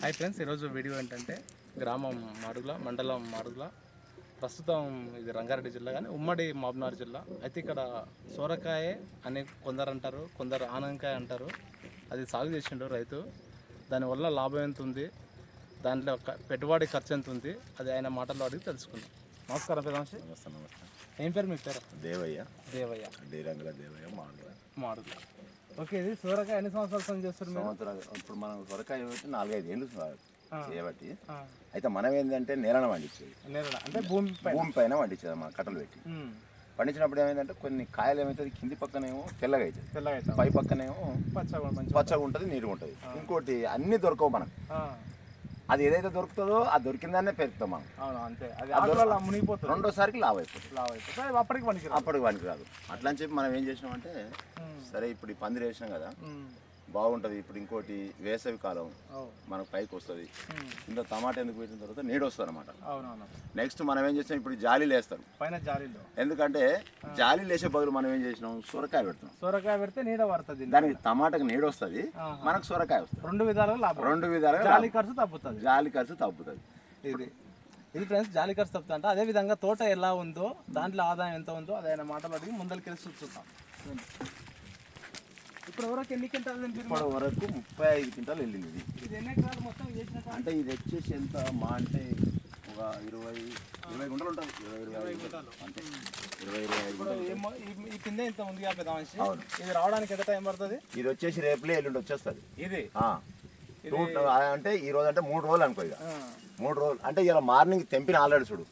Hi friends ఈరోజు video ఏంటంటే గ్రామం మాడుగుల మండలం మాడుగుల ప్రస్తుతం ఇది రంగారెడ్డి జిల్లా కానీ ఉమ్మడి మాబ్నార్ జిల్లా. అయితే ఇక్కడ సోరకాయ అని కొందరు అంటారు కొందరు ఆనంకాయ అంటారు. అది సాగు చేసిండు రైతు. దానివల్ల లాభం ఎంత ఉంది? దాంట్లో ఒక పెట్టుబడి ఖర్చు ఎంత ఉంది? అది ఆయన మాటల్లో అడిగి తెలుసుకుందాం. నమస్కారం పెదాంశి నమస్తే నమస్తే. ఏం పేరు మీ పేరు? దేవయ్య. దేవయ్య. దేవయ్య మాడుగుల మాడుగుల ఓకే ఇది సోరకాయ ఎన్ని సంవత్సరాల పని చేస్తారు మీరు? సంవత్సరాలు ఇప్పుడు మనం సొరకాయ పెట్టి నాలుగైదు ఏళ్ళు. చేయబట్టి అయితే మనం ఏంటంటే నేలను పండించేది. అంటే భూమి భూమి పైన పండించేది మన కట్టలు పెట్టి. పండించినప్పుడు ఏమైందంటే కొన్ని కాయలు ఏమవుతుంది కింది పక్కనేమో తెల్లగా అవుతుంది తెల్లగా పై పక్కనేమో పచ్చగా పచ్చగా ఉంటుంది నీరుగా ఉంటుంది. ఇంకోటి అన్ని దొరకవు మనకు. అది ఏదైతే దొరుకుతుందో ఆ దొరికిందాన్నే పెరుగుతాం మనం. అవును అంతే. అది మునిగిపోతుంది. రెండోసారికి లావ్ అయిపోతుంది. లావ్ అయిపోతుంది. అది అప్పటికి పనికి అప్పటికి పనికి రాదు అట్లా అని చెప్పి మనం ఏం చేసినామంటే సరే ఇప్పుడు ఈ పందిరి వేసినాం కదా బాగుంటుంది. ఇప్పుడు ఇంకోటి వేసవి కాలం మనకు పైకి వస్తుంది. ఇంత టమాటా ఎందుకు పెట్టిన తర్వాత నీడు వస్తుంది అనమాట నెక్స్ట్ మనం ఏం చేస్తాం ఇప్పుడు జాలీలు వేస్తాం పైన జాలీలో. ఎందుకంటే జాలీలు వేసే బదులు మనం ఏం చేసినాం? సొరకాయ పెడతాం సొరకాయ పెడితే నీడ పడుతుంది దానికి టమాటాకి నీడు వస్తుంది. మనకు సొరకాయ వస్తుంది. రెండు విధాలుగా రెండు విధాలుగా జాలి ఖర్చు తప్పుతుంది. జాలి ఖర్చు తగ్గుతుంది ఇది. ఇది ఫ్రెండ్స్ జాలి ఖర్చు తప్పుతుంది అంటే. అదే విధంగా తోట ఎలా ఉందో దాంట్లో ఆదాయం ఎంత ఉందో అదే మాటలు అడిగి ముందరికి వెళ్ళి చూద్దాం. ఇప్పుడు ఎవరికి ఎన్ని క్వింటాలు ఇప్పటి వరకు ముప్పై ఐదు క్వింటాలు వెళ్ళింది ఇది. ఇది ఎన్ని ఎకరాలు మొత్తం చేసిన? అంటే ఇది వచ్చేసి ఎంత? మా అంటే ఒక ఇరవై ఇరవై గుంటలు ఉంటుంది ఇరవై ఇరవై అంతే. ఇరవై ఇరవై ఐదు ఇప్పుడు గుంటలు ఏమో ఈ- ఈ కింద ఇంత ఉంది మనిషి అవును. ఇది రావడానికి ఎంత టైం పడుతుంది? ఇది వచ్చేసి రేపులే ఎల్లుండి వచ్చేస్తుంది. ఇది. టూ- అంటే ఈ రోజు అంటే మూడు రోజులు అనుకో ఇక. ఆ. మూడు రోజులు. అంటే ఇలా మార్నింగ్ తెంపిన ఆల్రెడీ చూడు.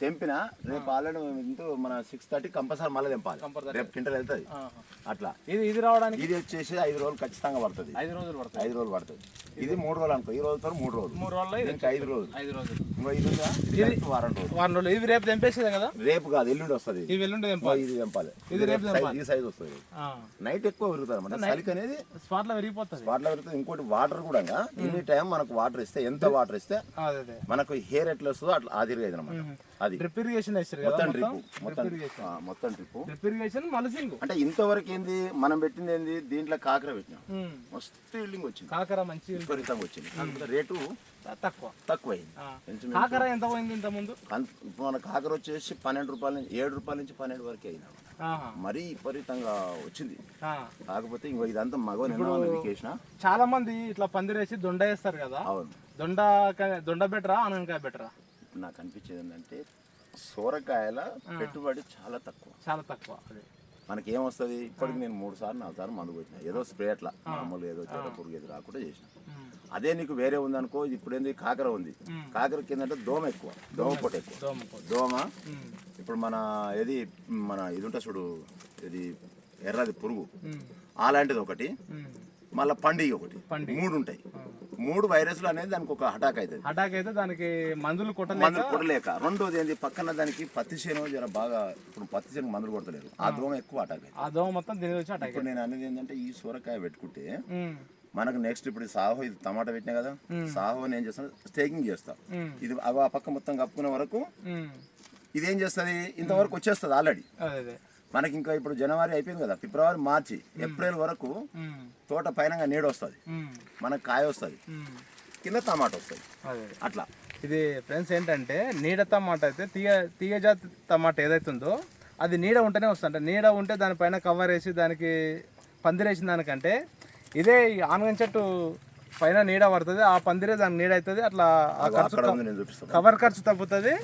తెంపిన రేపు ఆల్రెడీ ఇంటూ మన సిక్స్ థర్టీ కంపల్సరీ మళ్ళీ తెంపాలి. రేపు క్వింటల్ వెళ్తుంది. అట్లా. ఇది ఇది రావడానికి? ఇది వచ్చేసి ఐదు రోజులు ఖచ్చితంగా పడుతుంది. ఐదు రోజులు పడుతుంది. ఐదు రోజులు పడుతుంది. ఇది మూడు రోజులు అనుకో. ఈ రోజుతో మూడు రోజులు. మూడు రోజుల్లో ఇది ఇంకా ఐదు రోజులు. ఐదు రోజులు. ఇంకో ఇది? ఇది వారం రోజులు. వారం రోజులు. ఇవి రేపు తెంపేసేదే కదా? రేపు కాదు ఎల్లుండి వస్తుంది ఇవి ఎల్లుండి తెంపాలి. ఇది తెంపాలి. ఇది రేపు. ఈ సైజ్ వస్తుంది. నైట్ ఎక్కువ పెరుగుతుంది అనమాట చలికి అనేది స్పాట్లో విరిగిపోతుంది. వాటర్ పెరుగుతుంది. ఇంకోటి వాటర్ కూడా ఎనీ టైం మనకు వాటర్ ఇస్తే ఎంత వాటర్ ఇస్తే మనకు హెయిర్ ఎట్లా వస్తుందో అట్లా ఆదిరిగా అనమాట అది. డ్రిప్ ఇరిగేషన్ వేస్తారు కదా మొత్తం డ్రిప్ మొత్తం. ఆ, మొత్తం డ్రిప్ డ్రిప్ ఇరిగేషన్ మలసింగ్ అంటే ఇంతవరకు ఏంది మనం పెట్టింది ఏంది దీంట్లో కాకర పెట్టినాం. మస్తు ఇల్లింగ్ వచ్చింది. కాకర మంచి విపరీతంగా వచ్చింది. కాకపోతే రేటు తక్కువ. తక్కువైంది. ఆ. కొంచెం కాకర ఎంత పోయింది ఇంత ముందు ఇప్పుడు మన కాకర వచ్చేసి పన్నెండు రూపాయల నుంచి ఏడు రూపాయల నుంచి పన్నెండు వరకు అయింది ఆహా. మరీ విపరీతంగా వచ్చింది. ఆ. కాకపోతే ఇంకో ఇదంతా మగ వికేసిన చాలా మంది ఇట్లా పందిరేసి దొండ వేస్తారు కదా. అవును. దొండ దొండ బెటరా ఆనంకాయ బెటరా? ఇప్పుడు నాకు అనిపించేది ఏంటంటే సోరకాయల పెట్టుబడి చాలా తక్కువ. చాలా తక్కువ అది. మనకి ఏమొస్తుంది ఇప్పటికి నేను మూడు సార్లు నాలుగు సార్లు మందు కొట్టిన. ఏదో స్ప్రే అట్లా మామూలుగా ఏదో చెర పురుగు ఏది రాకుండా చేసిన. అదే నీకు వేరే ఉందనుకో ఇప్పుడు ఏంది కాకర ఉంది. కాకర కిందంటే దోమ ఎక్కువ. దోమ పొట్ట ఎక్కువ. దోమ. ఇప్పుడు మన ఏది మన ఇది ఉంటుంది చూడు ఇది ఎర్రది పురుగు. అలాంటిది ఒకటి. మళ్ళీ పండుగ ఒకటి. మూడు ఉంటాయి మూడు వైరస్లు అనేది దానికి ఒక హఠాక్ అవుతుంది. అటాక్ అయితే దానికి మందులు కొట్టలేక మందులు కొడలేక రెండోది ఏంది? పక్కన దానికి పత్తి చేను జర బాగా ఇప్పుడు పత్తి చేను మందులు కొడతలేరు ఆ. దోమ ఎక్కువ అటాక్ అవుతుంది. ఆ దోమ మొత్తం దీని వచ్చి అటాక్ ఇప్పుడు నేను అనేది ఏంటంటే ఈ సూరకాయ పెట్టుకుంటే. మనకు నెక్స్ట్ ఇప్పుడు సాహో ఇది టమాటా పెట్టినా కదా సాహో నేను ఏం చేస్తాను స్టేకింగ్ చేస్తా. ఇది ఆ పక్క మొత్తం కప్పుకునే వరకు. ఇది ఏం చేస్తుంది? ఇంతవరకు వచ్చేస్తుంది ఆల్రెడీ. మనకి ఇంకా ఇప్పుడు జనవరి అయిపోయింది కదా ఫిబ్రవరి మార్చి ఏప్రిల్ వరకు. తోట పైన నీడు వస్తుంది. మనకు కాయ వస్తుంది. కింద టమాటా వస్తుంది. అట్లా ఇది ఫ్రెండ్స్ ఏంటంటే నీడ టమాటా అయితే తీగ తీగ జాతి టమాటా ఏదైతే ఉందో అది నీడ ఉంటేనే వస్తుంది అంటే నీడ ఉంటే దానిపైన కవర్ వేసి దానికి పందిరేసిన దానికంటే ఇదే ఆనగం చెట్టు పైన నీడ పడుతుంది ఆ పందిరే దానికి నీడ అవుతుంది అట్లా ఆ ఖర్చు కవర్ ఖర్చు తగ్గుతుంది.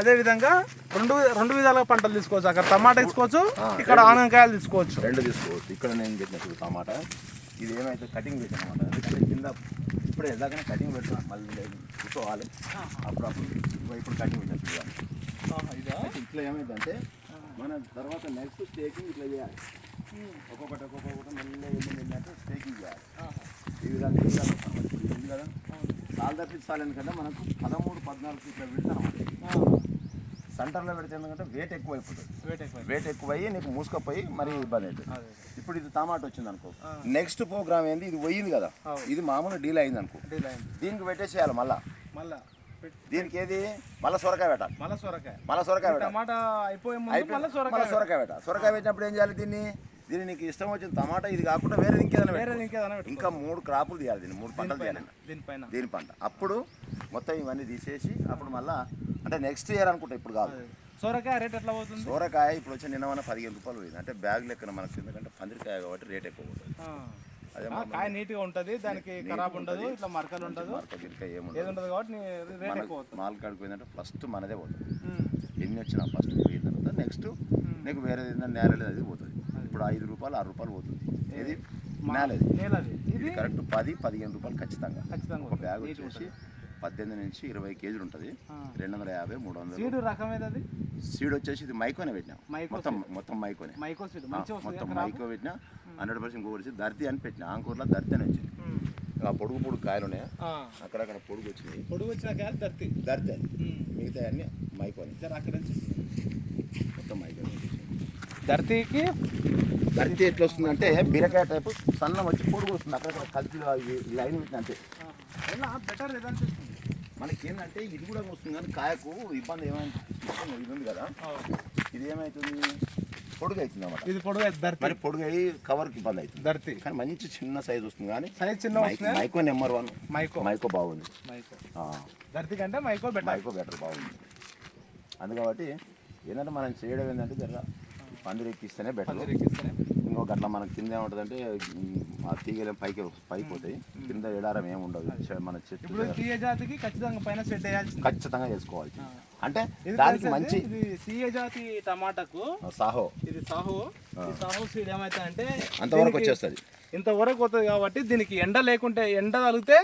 అదే విధంగా రెండు రెండు విధాలుగా పంటలు తీసుకోవచ్చు. అక్కడ టమాటా తీసుకోవచ్చు ఇక్కడ ఆనకాయలు తీసుకోవచ్చు. రెండు తీసుకోవచ్చు. ఇక్కడ నేను చూడు టమాటా. ఇది ఏమైతే కటింగ్ పెట్టిన అనమాట ఎందుకంటే కింద ఇప్పుడు ఎలాగైనా కటింగ్ పెట్టిన మళ్ళీ కూర్చోవాలి అప్పుడప్పుడు ఇగో ఇప్పుడు కటింగ్ అయితే ఇట్లా ఏమైందంటే మన తర్వాత నెక్స్ట్ స్టేకింగ్ ఇట్లా చేయాలి. ఒక్కొక్కటి ఒక్కొక్కటి మెల్లగా వెళ్ళి వెళ్ళినట్టు స్టేకింగ్ చేయాలి. ఈ విధంగా ఉంది కదా సాల్ తప్పించాలి ఎందుకంటే మనకు పదమూడు పద్నాలుగు ఇట్లా పెడతాం సెంటర్లో పెడితే ఎందుకంటే వెయిట్ ఎక్కువ అయిపోతుంది వెయిట్ ఎక్కువ ఎక్కువయ్యి నీకు మూసుకపోయి మరీ ఇబ్బంది అవుతుంది. ఇప్పుడు ఇది టమాటా వచ్చింది అనుకో. నెక్స్ట్ ప్రోగ్రామ్ ఏంది? ఇది పోయింది కదా. ఇది మామూలు డీల్ అయింది అనుకో. దీనికి పెట్టేసేయాలి మళ్ళా. మళ్ళా. దీనికి ఏది? మళ్ళీ సొరకాయ పెట్టాలి. మళ్ళా సొరకాయ. మళ్ళీ సొరకాయ పెట్టాలి. మళ్ళీ సొరకాయ పెట్టాలి. సొరకాయ పెట్టినప్పుడు ఏం చేయాలి దీన్ని? దీని నీకు ఇష్టం వచ్చిన టమాటా ఇది కాకుండా వేరే ఇంకేదైనా వేరే. ఇంకేదైనా. ఇంకా మూడు క్రాపులు తీయాలి దీన్ని మూడు పంటలు తీయాలి. దీనిపైన. దీని పంట అప్పుడు మొత్తం ఇవన్నీ తీసేసి అప్పుడు మళ్ళా అంటే నెక్స్ట్ ఇయర్ అనుకుంటా ఇప్పుడు కాదు. సొరకాయ రేట్ ఎట్లా పోతుంది? సోరకాయ ఇప్పుడు వచ్చి నిన్న మన పదిహేను రూపాయలు పోయింది. అంటే బ్యాగ్ లెక్కన మనకు ఎందుకంటే పందిరికాయ కాబట్టి రేట్ ఎక్కువ ఉంటుంది కాయ నీట్గా ఉంటది దానికి ఖరాబ్ ఉండదు ఇట్లా మరకలు ఉండదు. ఏది ఉండదు కాబట్టి రేట్ ఎక్కువ మాల్ కాడికి పోయిందంటే ఫస్ట్ మనదే పోతుంది. ఎన్ని వచ్చినా ఫస్ట్ పోయిన తర్వాత నెక్స్ట్ నీకు వేరే ఏదైనా నేలలేదు అది పోతుంది. ఇప్పుడు ఐదు రూపాయలు ఆరు రూపాయలు పోతుంది. ఇది నేలది. ఇది కరెక్ట్ పది పదిహేను రూపాయలు ఖచ్చితంగా. ఒక బ్యాగ్ వచ్చేసి పద్దెనిమిది నుంచి ఇరవై కేజీలు ఉంటుంది. రెండు వందల యాభై మూడు వందలు సీడు రకం ఏదది? సీడ్ వచ్చేసి ఇది మైకోనే పెట్టినాం. మొత్తం మొత్తం మైకోనే. మొత్తం మైకో పెట్టినా హండ్రెడ్ పర్సెంట్ ఇంకో వచ్చి దర్తి అని పెట్టిన. ఆంకూర్లో దర్తి అని వచ్చింది. ఆ పొడుగు పొడుగు కాయలు ఉన్నాయి. అక్కడక్కడ పొడుగు వచ్చింది పొడుగు వచ్చిన కాయలు దర్తి అది. ఉమ్. మిగతా అన్ని మైకోనే. అక్కడ నుంచి. మొత్తం మైకోనే. దర్తికి దర్తి ఎట్లా వస్తుందంటే బీరకాయ టైపు సన్నం వచ్చి పొడుగు వస్తుంది అక్కడక్కడ కల్తీలో ఈ లైన్ పెట్టిన అంతే. బెటర్ మనకి ఏంటంటే ఇది కూడా వస్తుంది కానీ కాయకు ఇబ్బంది ఏమైంది ఇది ఉంది కదా. ఇది ఏమవుతుంది పొడుగు అవుతుంది అన్నమాట ఇది పొడుగు మరి పొడుగు అయ్యి కవర్కి ఇబ్బంది అవుతుంది. దర్తి కానీ మంచి చిన్న సైజ్ వస్తుంది కానీ సైజ్ చిన్న మైక్- నెంబర్ వన్. మైకో. మైకో బాగుంది. దర్తి కంటే మైకో బెటర్ మైకో బెటర్ బాగుంది. అందు కాబట్టి ఏంటంటే మనం చేయడం ఏంటంటే జర పందిరి ఎక్కిస్తేనే బెటర్ పందిరి ఎక్కిస్తేనే ఇంకొక అట్లా మనకి కింద ఏముంటుందంటే ఆ తీగలు పైకి పైకి పోతాయి. కింద ఎడారం ఏమి ఉండదు. మన చెట్టు తీయ జాతికి ఖచ్చితంగా పైన సెట్ వేయాల్సింది. ఖచ్చితంగా చేసుకోవాలి. అంటే దానికి మంచి తీయ జాతి టమాటాకు. సాహో. ఇది సాహు. సాహు సీడ్ ఏమైతే అంటే అంతవరకు వచ్చేస్తుంది. ఇంతవరకు వస్తుంది కాబట్టి దీనికి ఎండ లేకుంటే ఎండ తగిలితే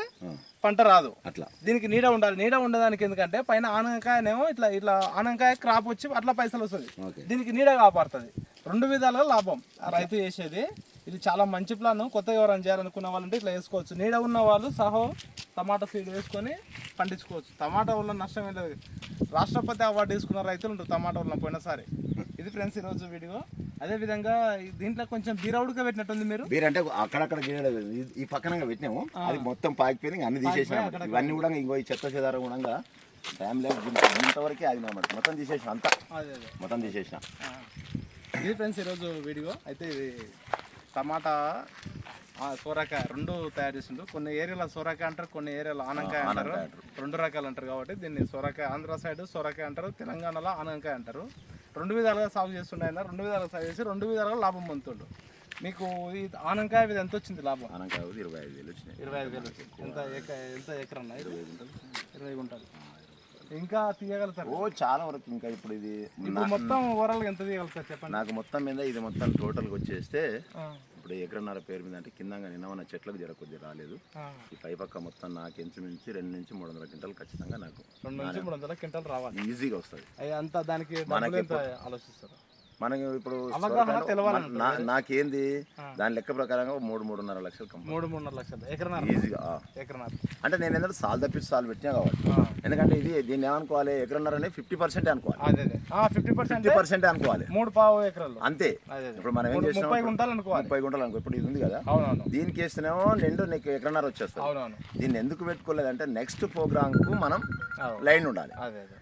పంట రాదు. అట్లా. దీనికి నీడ ఉండాలి. నీడ ఉండడానికి ఎందుకంటే పైన ఆనంకాయనేమో ఇట్లా ఇట్లా ఆనంకాయ క్రాప్ వచ్చి అట్లా పైసలు వస్తుంది. ఓకే. దీనికి నీడ కాపాడుతుంది. రెండు విధాలుగా లాభం. ఆ రైతు చేసేది. ఇది చాలా మంచి ప్లాన్. కొత్తగా ఎవరైనా చేయాలనుకున్న వాళ్ళంటే ఇట్లా వేసుకోవచ్చు. నీడ ఉన్న వాళ్ళు సహో టమాటా సీడ్ వేసుకొని పండించుకోవచ్చు. టమాటా వల్ల నష్టం ఏం లేదు. రాష్ట్రపతి అవార్డు తీసుకున్న రైతులు ఉంటారు టమాటా వల్ల పోయినసారి. ఇది ఫ్రెండ్స్ ఈరోజు వీడియో. అదేవిధంగా ఈ దీంట్లో కొంచెం బీరౌడుగా పెట్టినట్టుంది మీరు. బీరంటే అక్కడక్కడ గీయలేదు. ఈ- పక్కన పెట్టినాము. అది మొత్తం పాకిపోయింది. అన్ని తీసేసినాం అక్కడక్కడ. ఇవన్నీ కూడా ఇంకో ఈ చెత్త చెదారం కూడా లేదు ఇంతవరకే ఆగినాం మొత్తం తీసేసిన అంతా. అదే అదే. మొత్తం తీసేసిన. ఇది ఫ్రెండ్స్ ఈరోజు వీడియో. అయితే ఇది టమాటా సోరకాయ రెండు తయారు చేసిండు కొన్ని ఏరియాలో సోరకాయ అంటారు కొన్ని ఏరియాలో ఆనంకాయ అంటారు. రెండు రకాలు అంటారు కాబట్టి దీన్ని సోరకాయ ఆంధ్ర సైడ్ సోరకాయ అంటారు తెలంగాణలో ఆనంకాయ అంటారు. రెండు విధాలుగా సాగు చేస్తుండే ఆయన. రెండు విధాలుగా సాగు చేసి రెండు విధాలుగా లాభం పొందుతుండు. మీకు ఈ ఆనంకాయ మీద ఎంత వచ్చింది లాభం? ఆనంకాయ ఇరవై ఐదు వేలు వచ్చినాయి. ఇరవై ఐదు వేలు వచ్చింది. ఎంత ఎంత ఎకరం అన్న ఇది? ఇరవై గుంటలు. ఇంకా తీయగలుగుతారు. ఓ చాలా వరకు ఇంకా ఇప్పుడు ఇది ఇప్పుడు మొత్తం ఓవరాల్గా ఎంత తీయగలుగుతారు చెప్పండి. నాకు మొత్తం మీద ఇది మొత్తం టోటల్గా వచ్చేస్తే ఇప్పుడు ఎకరన్నర పేరు మీద అంటే కింద నిన్న చెట్లకు జర కొద్దిగా రాలేదు. ఈ పై పక్క మొత్తం నాకు ఇంచుమించి రెండు నుంచి మూడు వందల క్వింటాలు ఖచ్చితంగా నాకు రెండు నుంచి మూడు వందల క్వింటాలు రావాలి. ఈజీగా వస్తుంది. అంతా దానికి ఎంత ఆలోచిస్తారు? మనకి ఇప్పుడు మన- నా- నాకేంది? దాని లెక్క ప్రకారంగా మూడు మూడున్నర లక్షలు మూడు మూడున్నర లక్షలు. ఈజీగా అంటే నేను ఏంటంటే సాల్ తప్పించి సాల్ పెట్టినా కాబట్టి ఎందుకంటే ఇది దీన్ని ఏమనుకోవాలి? ఎకరన్నర అనేది ఫిఫ్టీ పర్సెంట్ అనుకోవాలి. ఫిఫ్టీ పర్సెంట్ అనుకోవాలి. మూడు పావు ఎకరాలు. అంతే. ఇప్పుడు మనం ఏం చేసినాం? ముప్పై ఇప్పుడు గుంటలు అనుకోవాలి. ముప్పై గుంటలు అనుకో ఇప్పుడు ఇది ఉంది కదా? దీనికి వేస్తేనేమో నిండు నీకు ఎకరన్నర అవునవును. దీన్ని ఎందుకు పెట్టుకోలేదంటే నెక్స్ట్ ప్రోగ్రామ్కు మనం. లైన్ ఉండాలి.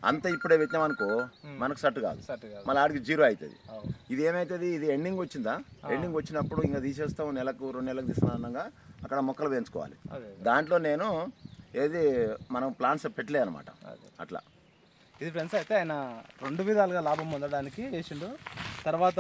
అంత ఇప్పుడే పెట్టినాం అనుకో మనకు సెట్ కాదు. మళ్ళీ ఆడికి జీరో అవుతుంది. అవు. ఇది ఏమవుతుంది ఇది ఎండింగ్ వచ్చిందా? ఎండింగ్ వచ్చినప్పుడు ఇంకా తీసేస్తాం నెలకు రెండు నెలలకు తీస్తున్నాగా అక్కడ మొక్కలు పెంచుకోవాలి. దాంట్లో నేను ఏది మనం ప్లాన్స్ పెట్టలే అనమాట. అట్లా. ఇది ఫ్రెండ్స్ అయితే ఆయన రెండు విధాలుగా లాభం పొందడానికి వేసిండు తర్వాత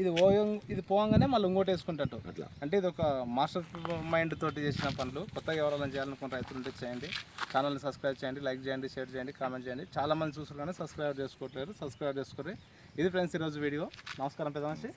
ఇది ఓ ఇది పోగానే మళ్ళీ ఇంకోటి వేసుకుంటాడు అట్లా. అంటే ఇది ఒక మాస్టర్ మైండ్ తోటి చేసిన పనులు. కొత్తగా ఎవరైనా చేయాలనుకున్న రైతులు ఉంటే చేయండి. ఛానల్ని సబ్స్క్రైబ్ చేయండి లైక్ చేయండి షేర్ చేయండి కామెంట్ చేయండి. చాలా మంది చూసారు కానీ సబ్స్క్రైబ్ చేసుకోవట్లేదు. సబ్స్క్రైబ్ చేసుకోండి. ఇది ఫ్రెండ్స్ ఈరోజు వీడియో. నమస్కారం పెద్దమనిషి.